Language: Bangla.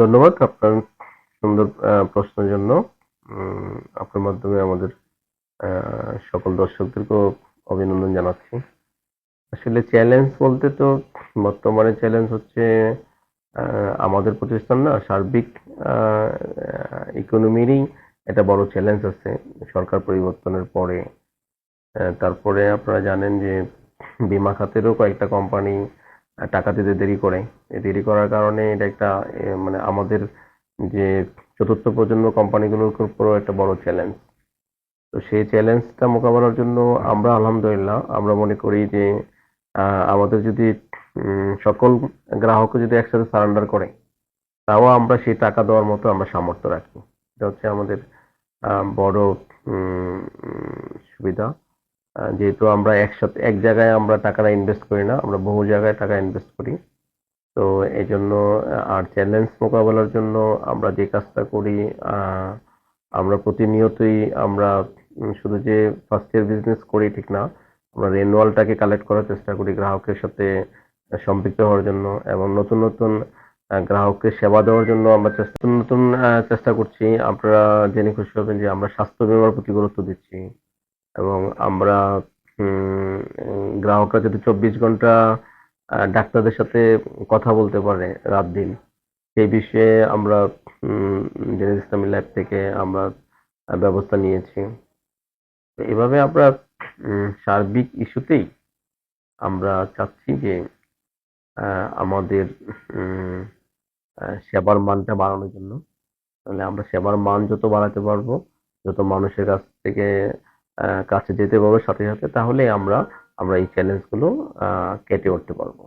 ধন্যবাদ আপনার সুন্দর প্রশ্নের জন্য। আপনার মাধ্যমে আমাদের সকল দর্শকদেরকেও অভিনন্দন জানাচ্ছি। আসলে চ্যালেঞ্জ বলতে তো বর্তমানে চ্যালেঞ্জ হচ্ছে আমাদের প্রতিষ্ঠান না, সার্বিক ইকোনমিরই একটা বড় চ্যালেঞ্জ আছে সরকার পরিবর্তনের পরে। তারপরে আপনারা জানেন যে বীমা খাতেরও কয়েকটা কোম্পানি টাকা দিতে দেরি করে। দেরি করার কারণে এটা একটা মানে আমাদের যে চতুর্থ প্রজন্ম কোম্পানিগুলোর উপরও একটা বড় চ্যালেঞ্জ তো সেই চ্যালেঞ্জটা মোকাবেলার জন্য আমরা আলহামদুলিল্লাহ, আমরা মনে করি যে আমাদের যদি সকল গ্রাহককে যদি একসাথে সারেন্ডার করে, তাও আমরা সেই টাকা দেওয়ার মতো আমরা সামর্থ্য রাখি। এটা হচ্ছে আমাদের বড় সুবিধা। যেহেতু আমরা একসাথে এক জায়গায় আমরা টাকাটা ইনভেস্ট করি না, আমরা বহু জায়গায় টাকা ইনভেস্ট করি। তো এই জন্য আর চ্যালেঞ্জ মোকাবেলার জন্য আমরা যে কাজটা করি আমরা প্রতিনিয়তই আমরা শুধু যে ফার্স্ট ইয়ার বিজনেস করি ঠিক না, আমরা রেনুয়ালটাকে কালেক্ট করার চেষ্টা করি গ্রাহকের সাথে সম্পৃক্ত হওয়ার জন্য এবং নতুন নতুন গ্রাহককে সেবা দেওয়ার জন্য আমরা চেষ্টা নতুন চেষ্টা করছি। আপনারা জেনে খুশি হবেন যে আমরা স্বাস্থ্য বীমার প্রতি গুরুত্ব দিচ্ছি। এবং আমরা গ্রাহকরা যদি চব্বিশ ঘণ্টা ডাক্তারদের সাথে কথা বলতে পারে রাত দিন, সেই বিষয়ে আমরা জেনেস ইসলামী ল্যাব থেকে আমরা ব্যবস্থা নিয়েছি। এভাবে আমরা সার্বিক ইস্যুতেই আমরা চাচ্ছি যে আমাদের সেবার মানটা বাড়ানোর জন্য। তাহলে আমরা সেবার মান যত বাড়াতে পারব, যত মানুষের কাছ থেকে কাছে যেতে পারব সাথে সাথে তাহলে আমরা আমরা এই চ্যালেঞ্জগুলো কেটে উঠতে পারব।